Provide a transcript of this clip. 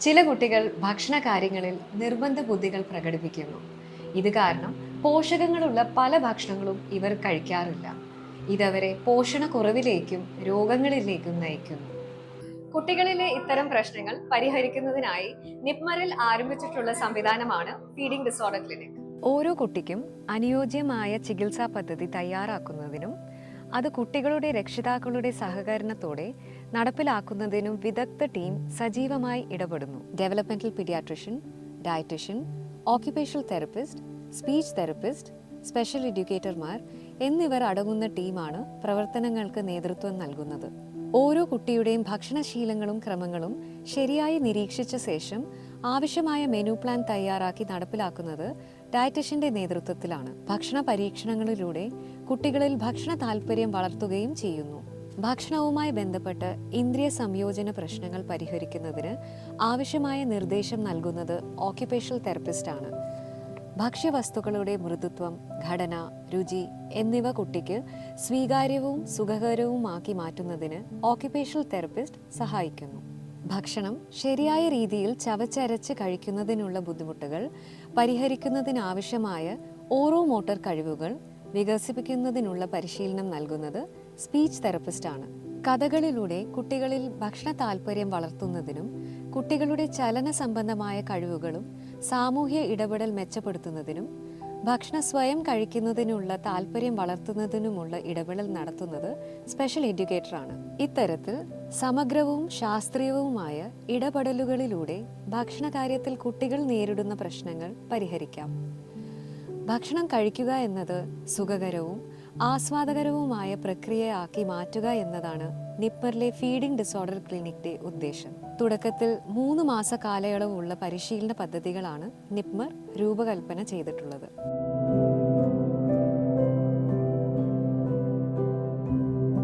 ചില കുട്ടികൾ ഭക്ഷണ കാര്യങ്ങളിൽ നിർബന്ധ ബുദ്ധികൾ പ്രകടിപ്പിക്കുന്നു. ഇത് കാരണം പോഷകങ്ങളുള്ള പല ഭക്ഷണങ്ങളും ഇവർ കഴിക്കാറില്ല. ഇതവരെ പോഷണക്കുറവിലേക്കും രോഗങ്ങളിലേക്കും നയിക്കുന്നു. കുട്ടികളിലെ ഇത്തരം പ്രശ്നങ്ങൾ പരിഹരിക്കുന്നതിനായി നിപ്മറിൽ ആരംഭിച്ചിട്ടുള്ള സംവിധാനമാണ് ഫീഡിംഗ് ഡിസോർഡർ ക്ലിനിക്. ഓരോ കുട്ടിക്കും അനുയോജ്യമായ ചികിത്സാ പദ്ധതി തയ്യാറാക്കുന്നതിനും അത് കുട്ടികളുടെ രക്ഷിതാക്കളുടെ സഹകരണത്തോടെ നടപ്പിലാക്കുന്നതിനും വിദഗ്ധ ടീം സജീവമായി ഇടപെടുന്നു. Developmental paediatrician dietitian occupational therapist speech therapist special എഡ്യൂക്കേറ്റർമാർ എന്നിവർ അടങ്ങുന്ന ടീമാണ് പ്രവർത്തനങ്ങൾക്ക് നേതൃത്വം നൽകുന്നത്. ഓരോ കുട്ടിയുടെയും ഭക്ഷണശീലങ്ങളും ക്രമങ്ങളും ശരിയായി നിരീക്ഷിച്ച ശേഷം ആവശ്യമായ മെനു പ്ലാൻ തയ്യാറാക്കി നടപ്പിലാക്കുന്നത് ഡയറ്റീഷ്യന്റെ നേതൃത്വത്തിലാണ് ഭക്ഷണ പരീക്ഷണങ്ങളിലൂടെ കുട്ടികളിൽ ഭക്ഷണ താല്പര്യം വളർത്തുകയും ചെയ്യുന്നു. ഭക്ഷണവുമായി ബന്ധപ്പെട്ട് ഇന്ദ്രിയ സംയോജന പ്രശ്നങ്ങൾ പരിഹരിക്കുന്നതിന് ആവശ്യമായ നിർദ്ദേശം നൽകുന്നത് ഓക്യുപേഷണൽ തെറപ്പിസ്റ്റാണ് ഭക്ഷ്യവസ്തുക്കളുടെ മൃദുത്വം ഘടന രുചി എന്നിവ കുട്ടിക്ക് സ്വീകാര്യവും സുഖകരവുമാക്കി മാറ്റുന്നതിന് ഓക്യുപേഷണൽ തെറപ്പിസ്റ്റ് സഹായിക്കുന്നു. ഭക്ഷണം ശരിയായ രീതിയിൽ ചവച്ചരച്ച് കഴിക്കുന്നതിനുള്ള ബുദ്ധിമുട്ടുകൾ പരിഹരിക്കുന്നതിനാവശ്യമായ ഓരോ മോട്ടോർ കഴിവുകൾ വികസിപ്പിക്കുന്നതിനുള്ള പരിശീലനം നൽകുന്നത് സ്പീച്ച് തെറപ്പിസ്റ്റാണ്. കഥകളിലൂടെ കുട്ടികളിൽ ഭക്ഷണ താല്പര്യം വളർത്തുന്നതിനും കുട്ടികളുടെ ചലന സംബന്ധമായ കഴിവുകളും സാമൂഹ്യ ഇടപെടൽ മെച്ചപ്പെടുത്തുന്നതിനും ഭക്ഷണം സ്വയം കഴിക്കുന്നതിനുള്ള താല്പര്യം വളർത്തുന്നതിനുമുള്ള ഇടപെടൽ നടത്തുന്നത് സ്പെഷ്യൽ എഡ്യൂക്കേറ്ററാണ് ഇത്തരത്തിൽ സമഗ്രവും ശാസ്ത്രീയവുമായ ഇടപെടലുകളിലൂടെ ഭക്ഷണ കാര്യത്തിൽ കുട്ടികൾ നേരിടുന്ന പ്രശ്നങ്ങൾ പരിഹരിക്കാം. ഭക്ഷണം കഴിക്കുക എന്നത് സുഖകരവും ആസ്വാദകരവുമായ പ്രക്രിയയാക്കി മാറ്റുക എന്നതാണ് നിപ്പറിലെ ഫീഡിംഗ് ഡിസോർഡർ ക്ലിനിക്കിന്റെ ഉദ്ദേശം. തുടക്കത്തിൽ മൂന്ന് മാസ കാലയളവുള്ള പരിശീലന പദ്ധതികളാണ് നിപ്മർ രൂപകൽപ്പന ചെയ്തിട്ടുള്ളത്.